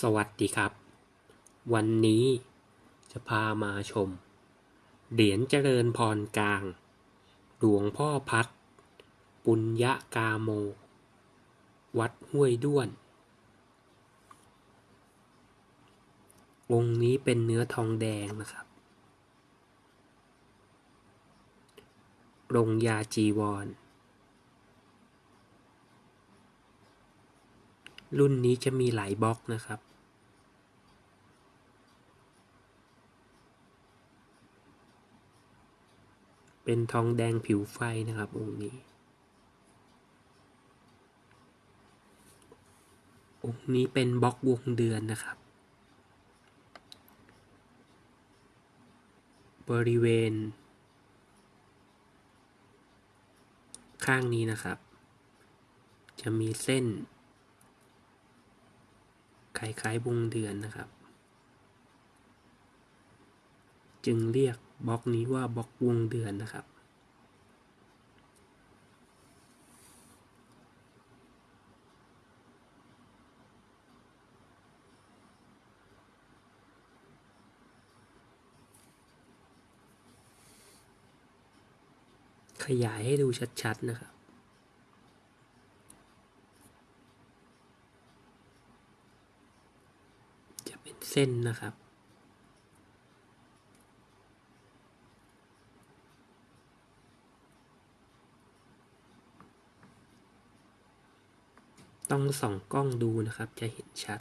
สวัสดีครับ วันนี้จะพามาชม เหรียญเจริญพรกลาง หลวงพ่อพัด ปุญญกาโม วัดห้วยด้วน องค์นี้เป็นเนื้อทองแดงนะครับลงยาจีวร รุ่นนี้จะมีหลายบล็อกนะครับเป็นทองแดงผิวไฟนะครับองค์นี้ องค์นี้เป็นบล็อกวงเดือนนะครับ บริเวณ ข้างนี้นะครับ จะมีเส้น คล้ายๆวงเดือนนะครับ จึงเรียกบล็อกนี้ว่าบล็อกวงเดือนนะครับ ขยายให้ดูชัดๆนะครับ จะเป็นเส้นนะครับ ต้องส่องกล้องดูนะครับจะเห็นชัด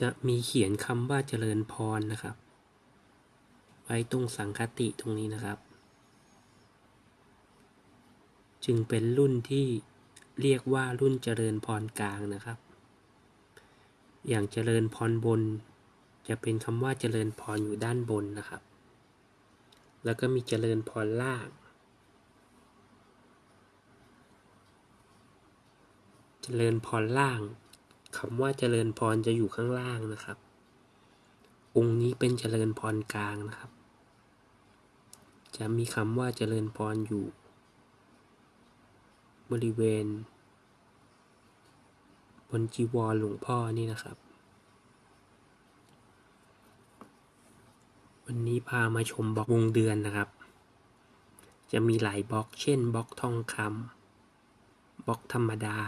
จะมีเขียนคำว่าเจริญพรนะครับ ไว้ตรงสังคติตรงนี้นะครับ จึงเป็นรุ่นที่เรียกว่ารุ่นเจริญพรกลางนะครับ อย่างเจริญพรบน จะเป็นคำว่าเจริญพรอยู่ด้านบนนะครับ แล้วก็มีเจริญพรล่างเจริญพรล่าง คำว่าเจริญพรจะอยู่ข้างล่างนะครับ องค์นี้เป็นเจริญพรกลางนะครับ จะมีคำว่าเจริญพรอยู่ บริเวณ บนจีวรหลวงพ่อนี่นะครับ วันนี้พามาชมบล็อกวงเดือนนะครับ จะมีหลายบล็อก เช่นบล็อกทองคำบล็อกธรรมดา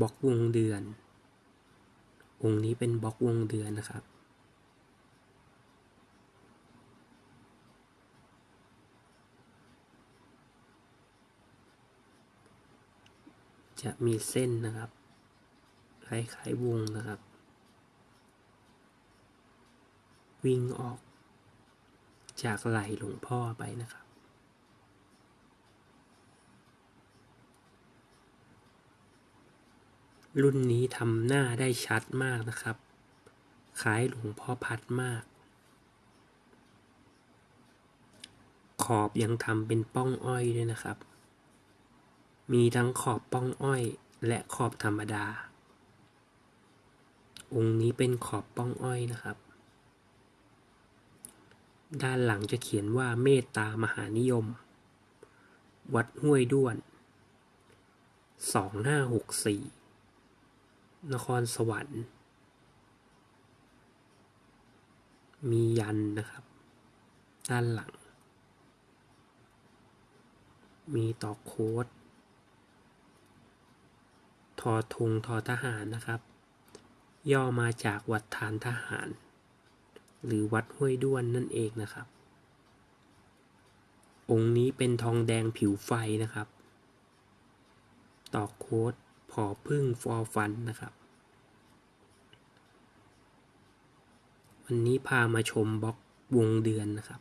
บล็อกวงเดือน องค์นี้เป็นบล็อกวงเดือนนะครับ จะมีเส้นนะครับ คล้ายๆวงนะครับ วิ่งออกจากไหล่หลวงพ่อไปนะครับ รุ่นนี้ทำหน้าได้ชัดมากนะครับคล้ายหลวงพ่อพัดมาก ขอบยังทำเป็นป้องอ้อยด้วยนะครับ มีทั้งขอบป้องอ้อยและขอบธรรมดา องค์นี้เป็นขอบป้องอ้อยนะครับ ด้านหลังจะเขียนว่าเมตตามหานิยม วัดห้วยด้วนสองห้าหกสี นครสวรรค์ มียันนะครับ ด้านหลัง มีต่อโค้ดทอทุงทอทหารนะครับ ย่อมาจากวัดฐานทหาร หรือวัดห้วยด้วนนั่นเองนะครับ องค์นี้เป็นทองแดงผิวไฟนะครับต่อโค้ดผอพึ่งฟอฟันนะครับ วันนี้พามาชมบล็อกวงเดือนนะครับ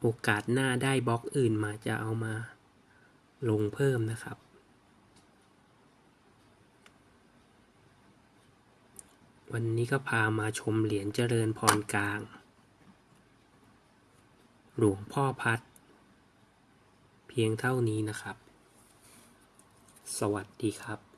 โอกาสหน้าได้บล็อกอื่นมาจะเอามาลงเพิ่มนะครับ วันนี้ก็พามาชมเหรียญเจริญพรกลาง หลวงพ่อพัด เพียงเท่านี้นะครับ สวัสดีครับ